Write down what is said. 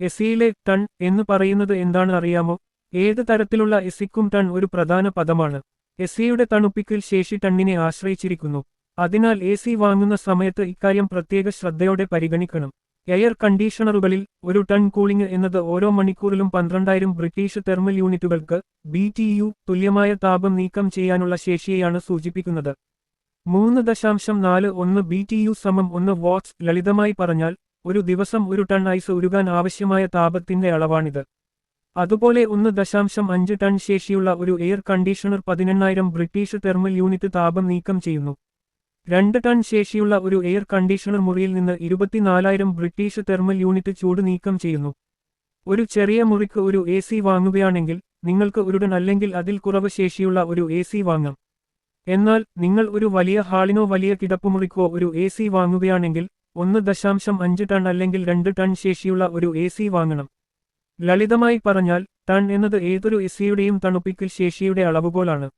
എസിയിലെ ton എന്ന് പറയുന്നത് എന്താണ് അറിയാമോ? ഏത് തരത്തിലുള്ള എസിക്കും ടൺ ഒരു പ്രധാന പദമാണ്. എസിയുടെ തണുപ്പിക്കൽ ശേഷി ടണ്ണിനെ ആശ്രയിച്ചിരിക്കുന്നു. അതിനാൽ എ വാങ്ങുന്ന സമയത്ത് ഇക്കാര്യം പ്രത്യേക ശ്രദ്ധയോടെ പരിഗണിക്കണം. എയർ കണ്ടീഷണറുകളിൽ ഒരു ടൺ കൂളിംഗ് എന്നത് ഓരോ മണിക്കൂറിലും പന്ത്രണ്ടായിരം ബ്രിട്ടീഷ് തെർമൽ യൂണിറ്റുകൾക്ക് ബി തുല്യമായ താപം നീക്കം ചെയ്യാനുള്ള ശേഷിയെയാണ് സൂചിപ്പിക്കുന്നത്. മൂന്ന് ദശാംശം നാല് ഒന്ന് ബി ടി യു സമം ഒന്ന് വാട്ട്സ് ലളിതമായി പറഞ്ഞാൽ ഒരു ദിവസം ഒരു ടൺ ഐസ് ഉരുകാൻ ആവശ്യമായ താപത്തിന്റെ അളവാണിത്. അതുപോലെ ഒന്ന് ദശാംശം അഞ്ച് ടൺ ശേഷിയുള്ള ഒരു എയർ കണ്ടീഷണർ പതിനെണ്ണായിരം ബ്രിട്ടീഷ് തെർമൽ യൂണിറ്റ് താപം നീക്കം ചെയ്യുന്നു. രണ്ട് ടൺ ശേഷിയുള്ള ഒരു എയർ കണ്ടീഷണർ മുറിയിൽ നിന്ന് ഇരുപത്തിനാലായിരം ബ്രിട്ടീഷ് തെർമൽ യൂണിറ്റ് ചൂട് നീക്കം ചെയ്യുന്നു. ഒരു ചെറിയ മുറിക്ക് ഒരു എ സി വാങ്ങുകയാണെങ്കിൽ നിങ്ങൾക്ക് ഒരു ടൺ അല്ലെങ്കിൽ അതിൽ കുറവ് ശേഷിയുള്ള ഒരു എ സി വാങ്ങാം. എന്നാൽ നിങ്ങൾ ഒരു വലിയ ഹാളിനോ വലിയ കിടപ്പുമുറിക്കോ ഒരു എ സി വാങ്ങുകയാണെങ്കിൽ ഒന്ന് ദശാംശം അഞ്ച് ടൺ അല്ലെങ്കിൽ രണ്ട് ടൺ ശേഷിയുള്ള ഒരു എ സി വാങ്ങണം. ലളിതമായി പറഞ്ഞാൽ ടൺ എന്നത് ഏതൊരു എസിയുടെയും തണുപ്പിക്കൽ ശേഷിയുടെ അളവുകോലാണ്.